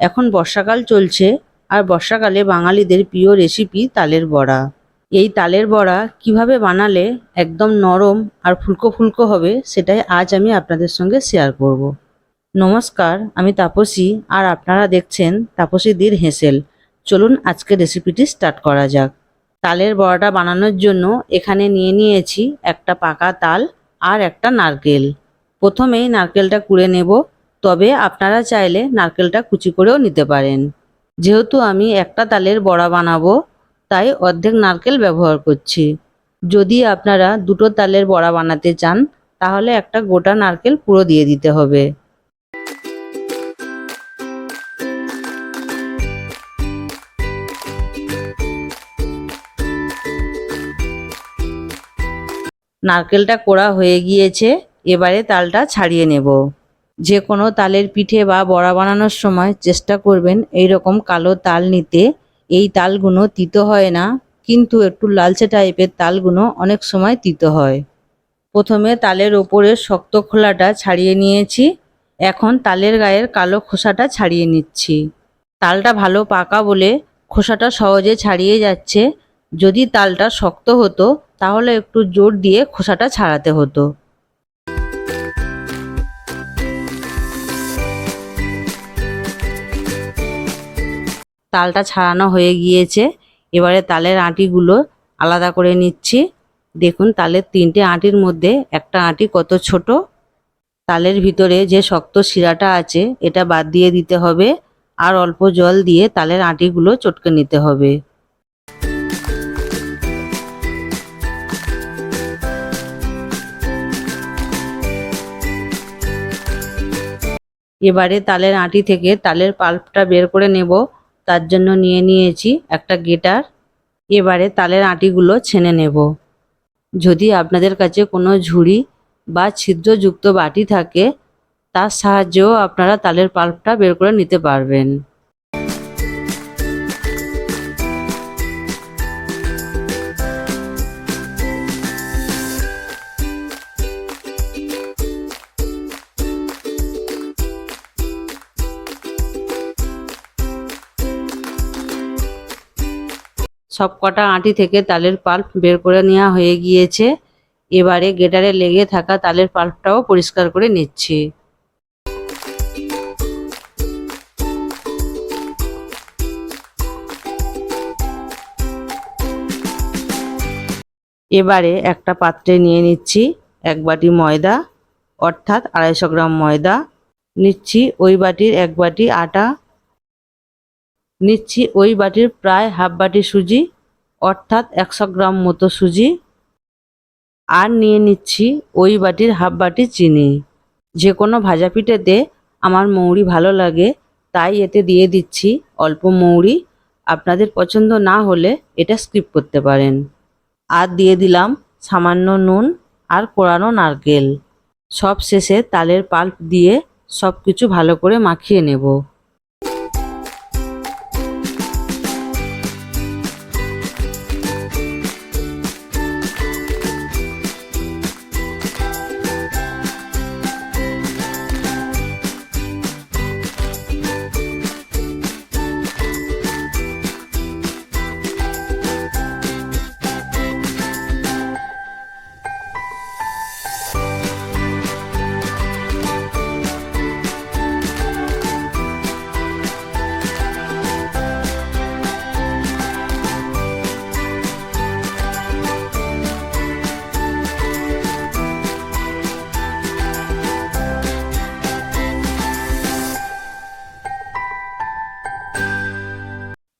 এখন বর্ষাকাল চলছে আর বর্ষাকালে বাঙালিদের প্রিয় রেসিপি তালের বড়া। এই তালের বড়া কীভাবে বানালে একদম নরম আর ফুলকো ফুলকো হবে সেটাই আজ আমি আপনাদের সঙ্গে শেয়ার করব। নমস্কার, আমি তাপসী আর আপনারা দেখছেন তাপসীদির হেসেল। চলুন আজকে রেসিপিটি স্টার্ট করা যাক। তালের বড়াটা বানানোর জন্য এখানে নিয়ে নিয়েছি একটা পাকা তাল আর একটা নারকেল। প্রথমেই নারকেলটা কুড়ে নেব। তবে আপনারা চাইলে নারকেলটা কুচি করেও নিতে পারেন। যেহেতু আমি একটা তালের বড়া বানাবো, তাই অর্ধেক নারকেল ব্যবহার করছি। যদি আপনারা দুটো তালের বড়া বানাতে চান, তাহলে একটা গোটা নারকেল পুরো দিয়ে দিতে হবে। নারকেলটা কোড়া হয়ে গিয়েছে, এবারে তালটা ছাড়িয়ে নেব। যে কোনো তালের পিঠে বা বড়া বানানোর সময় চেষ্টা করবেন এই রকম কালো তাল নিতে। এই তালগুলো তিতো হয় না, কিন্তু একটু লালচে টাইপের তালগুলো অনেক সময় তিতো হয়। প্রথমে তালের ওপরের শক্ত খোলাটা ছাড়িয়ে নিয়েছি। এখন তালের গায়ের কালো খোসাটা ছাড়িয়ে নিচ্ছি। তালটা ভালো পাকা বলে খোসাটা সহজে ছাড়িয়ে যাচ্ছে। যদি তালটা শক্ত হতো, তাহলে একটু জোর দিয়ে খোসাটা ছাড়াতে হতো। তালটা ছাড়ানো হয়ে গিয়েছে। এবারে তালের আঁটিগুলো আলাদা করে নিচ্ছি। দেখুন, তালের তিনটে আঁটির মধ্যে একটা আঁটি কত ছোট। তালের ভিতরে যে শক্ত শিরাটা আছে, এটা বাদ দিয়ে দিতে হবে আর অল্প জল দিয়ে তালের আঁটিগুলো চটকে নিতে হবে। এবারে তালের আঁটি থেকে তালের পাল্পটা বের করে নেব। তার জন্য নিয়ে নিয়েছি একটা গেটার। এবারে তালের আঁটিগুলো ছেনে নেব। যদি আপনাদের কাছে কোনো ঝুড়ি বা ছিদ্রযুক্ত বাটি থাকে, তার সাহায্যেও আপনারা তালের পাল্পটা বের করে নিতে পারবেন। সব কটা আঁটি থেকে তালের পাল্প বের করে নেওয়া হয়ে গিয়েছে। এবারে গেটারে লেগে থাকা তালের পাল্পটাও পরিষ্কার করে নিচ্ছি। এবারে একটা পাত্রে নিয়ে নিচ্ছি এক বাটি ময়দা, অর্থাৎ আড়াইশো গ্রাম ময়দা। নিচ্ছি ওই বাটির এক বাটি আটা নিচ্ছি ওই বাটির প্রায় হাফ বাটি সুজি, অর্থাৎ একশো গ্রাম মতো সুজি। আর নিয়ে নিচ্ছি ওই বাটির হাফ বাটি চিনি। যে কোনো ভাজা পিঠেতে আমার মৌরি ভালো লাগে, তাই এতে দিয়ে দিচ্ছি অল্প মৌরি। আপনাদের পছন্দ না হলে এটা স্কিপ করতে পারেন। আর দিয়ে দিলাম সামান্য নুন আর কোড়ানো নারকেল। সব শেষে তালের পাল্প দিয়ে সব কিছু ভালো করে মাখিয়ে নেব।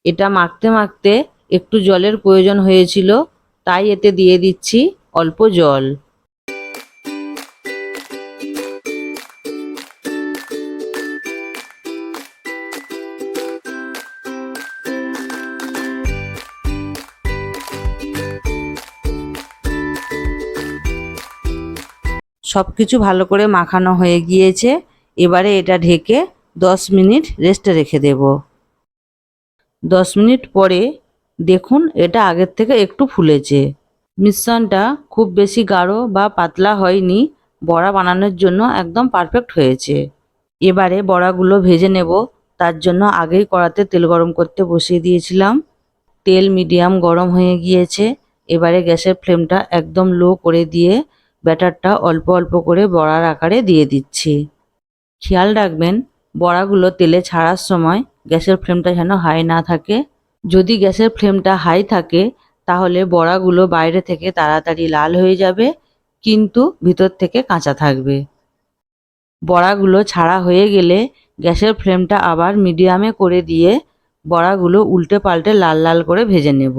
এটা মাখতে মাখতে একটু জলের প্রয়োজন হয়েছিল, তাই এতে দিয়ে দিচ্ছি অল্প জল। সব কিছু ভালো করে মাখানো হয়ে গিয়েছে, এবারে এটা ঢেকে দশ মিনিট রেস্টে রেখে দেব। দশ মিনিট পরে দেখুন এটা আগের থেকে একটু ফুলেছে। মিশ্রণটা খুব বেশি গাঢ় বা পাতলা হয়নি, বড়া বানানোর জন্য একদম পারফেক্ট হয়েছে। এবারে বড়াগুলো ভেজে নেব, তার জন্য আগেই কড়াতে তেল গরম করতে বসিয়ে দিয়েছিলাম। তেল মিডিয়াম গরম হয়ে গিয়েছে, এবারে গ্যাসের ফ্লেমটা একদম লো করে দিয়ে ব্যাটারটা অল্প অল্প করে বড়ার আকারে দিয়ে দিচ্ছি। খেয়াল রাখবেন বড়াগুলো তেলে ছাড়ার সময় গ্যাসের ফ্লেমটা যেন হাই না থাকে। যদি গ্যাসের ফ্লেমটা হাই থাকে, তাহলে বড়াগুলো বাইরে থেকে তাড়াতাড়ি লাল হয়ে যাবে, কিন্তু ভিতর থেকে কাঁচা থাকবে। বড়াগুলো ছাড়া হয়ে গেলে গ্যাসের ফ্লেমটা আবার মিডিয়ামে করে দিয়ে বড়াগুলো উল্টে পাল্টে লাল লাল করে ভেজে নেব।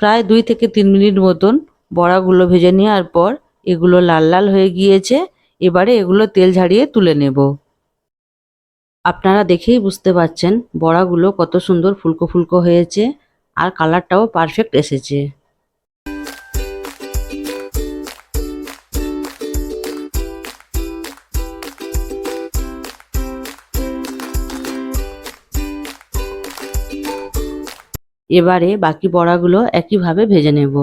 প্রায় দুই থেকে তিন মিনিট মতন বড়াগুলো ভেজে নেওয়ার পর এগুলো লাল লাল হয়ে গিয়েছে, এবারে এগুলো তেল ঝাড়িয়ে তুলে নেব। আপনারা দেখেই বুঝতে পারছেন বড়াগুলো কত সুন্দর ফুলকো ফুলকো হয়েছে আর কালারটাও পারফেক্ট এসেছে। এবারে বাকি বড়াগুলো একইভাবে ভেজে নেব।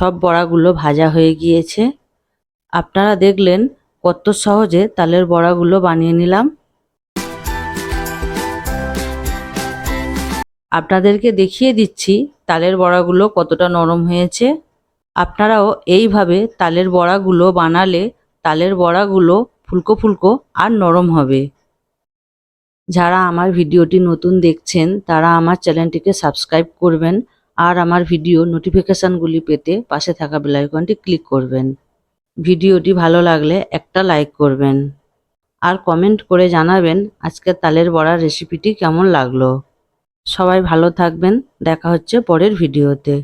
সব বড়াগুলো ভাজা হয়ে গিয়েছে। আপনারা দেখলেন কত সহজে তালের বড়াগুলো বানিয়ে নিলাম। আপনাদেরকে দেখিয়ে দিচ্ছি তালের বড়াগুলো কতটা নরম হয়েছে। আপনারাও এইভাবে তালের বড়াগুলো বানালে তালের বড়াগুলো ফুলকো ফুলকো আর নরম হবে। যারা আমার ভিডিওটি নতুন দেখছেন, তারা আমার চ্যানেলটিকে সাবস্ক্রাইব করবেন। আর আমার ভিডিও নোটিফিকেশানগুলি পেতে পাশে থাকা বেলাইকনটি ক্লিক করবেন। ভিডিওটি ভালো লাগলে একটা লাইক করবেন। আর কমেন্ট করে জানাবেন আজকে তালের বড়ার রেসিপিটি কেমন লাগল। সবাই ভালো থাকবেন, দেখা হচ্ছে পরের ভিডিওতে